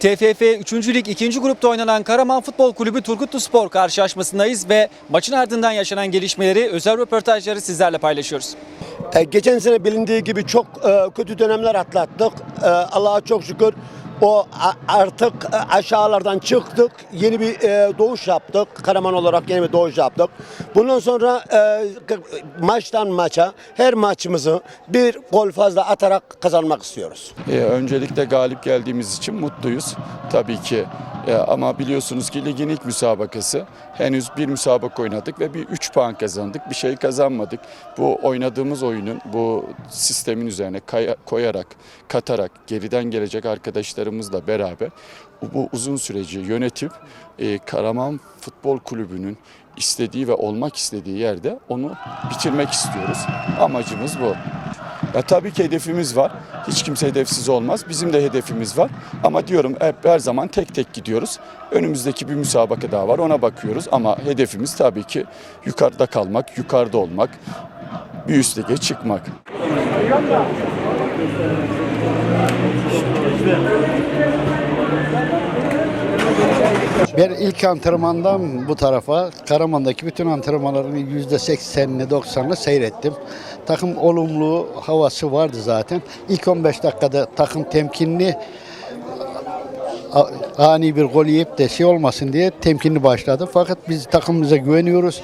TFF 3. Lig 2. grupta oynanan Karaman Futbol Kulübü Turgutlu Spor karşılaşmasındayız ve maçın ardından yaşanan gelişmeleri özel röportajları sizlerle paylaşıyoruz. E, geçen sene bilindiği gibi çok e, kötü dönemler atlattık. E, Allah'a çok şükür o artık e, aşağılardan çıktık. Yeni bir e, doğuş yaptık. Karaman olarak yeni bir doğuş yaptık. Bundan sonra e, maçtan maça her maçımızı bir gol fazla atarak kazanmak istiyoruz. Ee, öncelikle galip geldiğimiz için mutluyuz tabii ki. Ee, ama biliyorsunuz ki ligin ilk müsabakası. Henüz bir müsabaka oynadık ve bir 3 puan kazandık. Bir şey kazanmadık. Bu oynadığımız oyunun bu sistemin üzerine kaya- koyarak, katarak geriden gelecek arkadaşlarımızla beraber bu uzun süreci yönetip e, Karaman Futbol Kulübü'nün istediği ve olmak istediği yerde onu bitirmek istiyoruz. Amacımız bu. Ya tabii ki hedefimiz var. Hiç kimse hedefsiz olmaz. Bizim de hedefimiz var. Ama diyorum hep her zaman tek tek gidiyoruz. Önümüzdeki bir müsabaka daha var. Ona bakıyoruz. Ama hedefimiz tabii ki yukarıda kalmak, yukarıda olmak, bir üst lige çıkmak. Ben ilk antrenmandan bu tarafa Karaman'daki bütün antrenmanların %80'ini 90'ını seyrettim. Takım olumlu havası vardı zaten. İlk 15 dakikada takım temkinli ani bir gol yiyip de şey olmasın diye temkinli başladı. Fakat biz takımımıza güveniyoruz.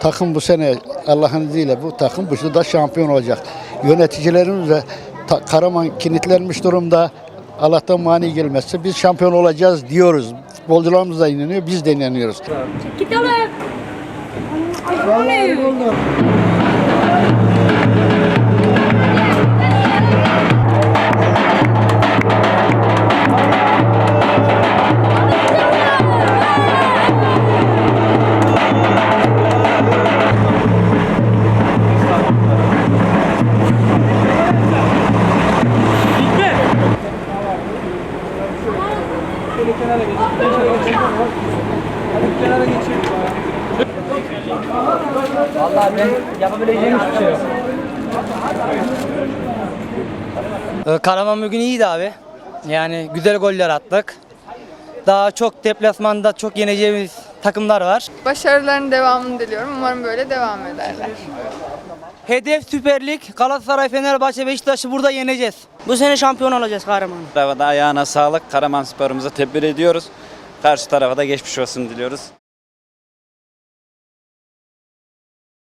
Takım bu sene Allah'ın izniyle bu takım bu da şampiyon olacak. Yöneticilerimiz ta- Karaman kilitlenmiş durumda. Allah'tan mani gelmezse biz şampiyon olacağız diyoruz. Futbolcularımız da inanıyor, biz de inanıyoruz. Gidelim. Ay, bu ne? Ee, Karaman bugün iyiydi abi. Yani güzel goller attık. Daha çok deplasmanda çok yeneceğimiz takımlar var. Başarıların devamını diliyorum. Umarım böyle devam ederler. Hedef Süper Lig. Galatasaray, Fenerbahçe, Beşiktaş'ı burada yeneceğiz. Bu sene şampiyon olacağız Kahraman. tarafa da ayağına sağlık. Karaman sporumuza tebrik ediyoruz. Karşı tarafa da geçmiş olsun diliyoruz.